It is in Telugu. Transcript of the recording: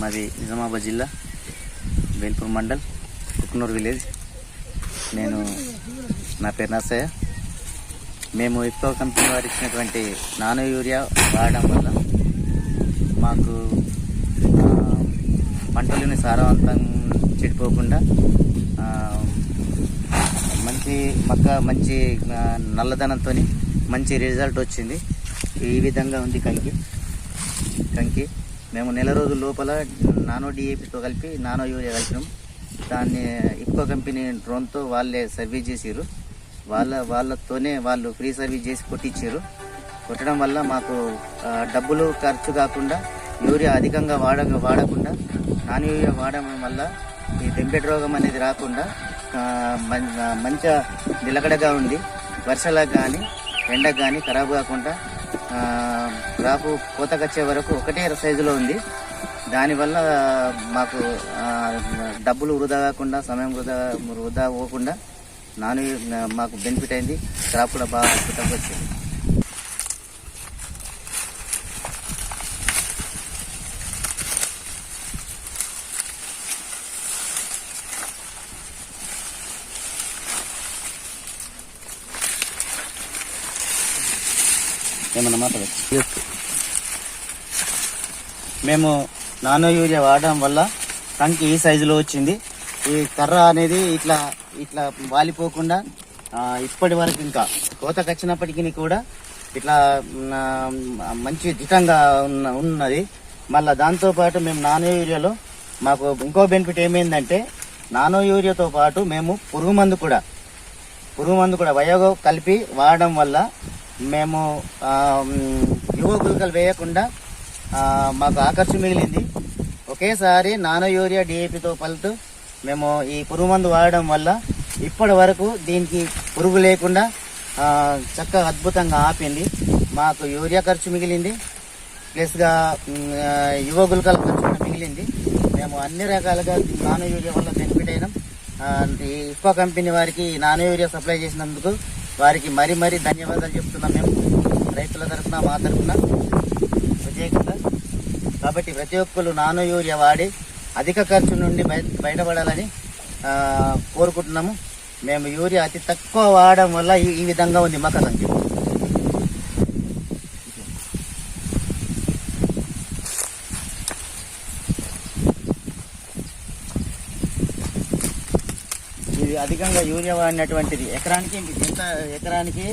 మాది నిజామాబాద్ జిల్లా వేల్పూర్ మండల్ కుక్నూర్ విలేజ్. నేను నా పేరు నర్సయ్య. మేము ఇఫ్కో కంపెనీ వారు ఇచ్చినటువంటి నానో యూరియా వాడడం వల్ల మాకు పంటలని సారవంతం చెడిపోకుండా మంచి మక్క మంచి నల్లదనంతో మంచి రిజల్ట్ వచ్చింది. ఈ విధంగా ఉంది కంకి. కంకి. మేము నెల రోజుల లోపల నానో డిఏపితో కలిపి నానో యూరియా కలిపినాం. దాన్ని ఇఫ్కో కంపెనీ డ్రోన్తో వాళ్ళే సర్వీస్ చేసిర్రు. వాళ్ళ వాళ్ళతోనే వాళ్ళు ఫ్రీ సర్వీస్ చేసి కొట్టించారు కొట్టడం వల్ల మాకు డబ్బులు ఖర్చు కాకుండా యూరియా అధికంగా వాడ వాడకుండా నాన్ యూరియా వాడడం వల్ల ఈ దెంపెట్ రోగం అనేది రాకుండా మం- మంచిగా నిలకడగా ఉంది. వర్షాలకు కానీ ఎండకు కానీ ఖరాబ్ కాకుండా ఆ, కోతకొచ్చే వరకు ఒకటే సైజులో ఉంది. దానివల్ల మాకు డబ్బులు వృధా కాకుండా సమయం వృధా వృధా పోకుండా నాన్ మాకు బెనిఫిట్ అయింది. క్రాప్ కూడా బాగా అద్భుతంగా వచ్చింది ఏమన్నా మాట్లాడచ్చు? మేము నానో యూరియా వాడడం వల్ల కంకి ఈ సైజులో వచ్చింది. ఈ కర్ర అనేది ఇట్లా ఇట్లా వాలిపోకుండా ఇప్పటి వరకు ఇంకా కోతకు వచ్చినప్పటికీ కూడా ఇట్లా మంచి దిటంగా ఉన్న ఉన్నది. మళ్ళీ దాంతోపాటు మేము నానో యూరియాలో మాకు ఇంకో బెనిఫిట్ ఏమైందంటే నానో యూరియాతో పాటు మేము పురుగు మందు కూడా పురుగు మందు కూడా వయోగో కలిపి వాడడం వల్ల మేము యువ గుళికలు వేయకుండా ఆ, మాకు ఆకర్షణ మిగిలింది. ఒకేసారి నానో యూరియా డిఏపితో పలుతూ మేము ఈ పురుగు మందు వాడడం వల్ల ఇప్పటి వరకు దీనికి పురుగు లేకుండా చక్కగా అద్భుతంగా ఆపింది. మాకు యూరియా ఖర్చు మిగిలింది. ప్లస్గా యువ గుళికల ఖర్చు మిగిలింది. మేము అన్ని రకాలుగా నానో యూరియా వల్ల బెనిఫిట్ అయినాం. ఇఫ్కో కంపెనీ వారికి నానో యూరియా సప్లై చేసినందుకు వారికి మరీ మరీ ధన్యవాదాలు చెప్తున్నాం మేము. రైతుల తరఫున మా తరఫున. ప్రత్యేకంగా. కాబట్టి ప్రతి ఒక్కరు నానో యూరియా వాడి అధిక ఖర్చు నుండి బయ- బయటపడాలని కోరుకుంటున్నాము. మేము యూరియా అతి తక్కువ వాడడం వల్ల ఈ విధంగా ఉంది మక సంఖ్య అధికంగా యూరియా వాడినటువంటిది. ఎకరానికి ఎంత ఎకరానికి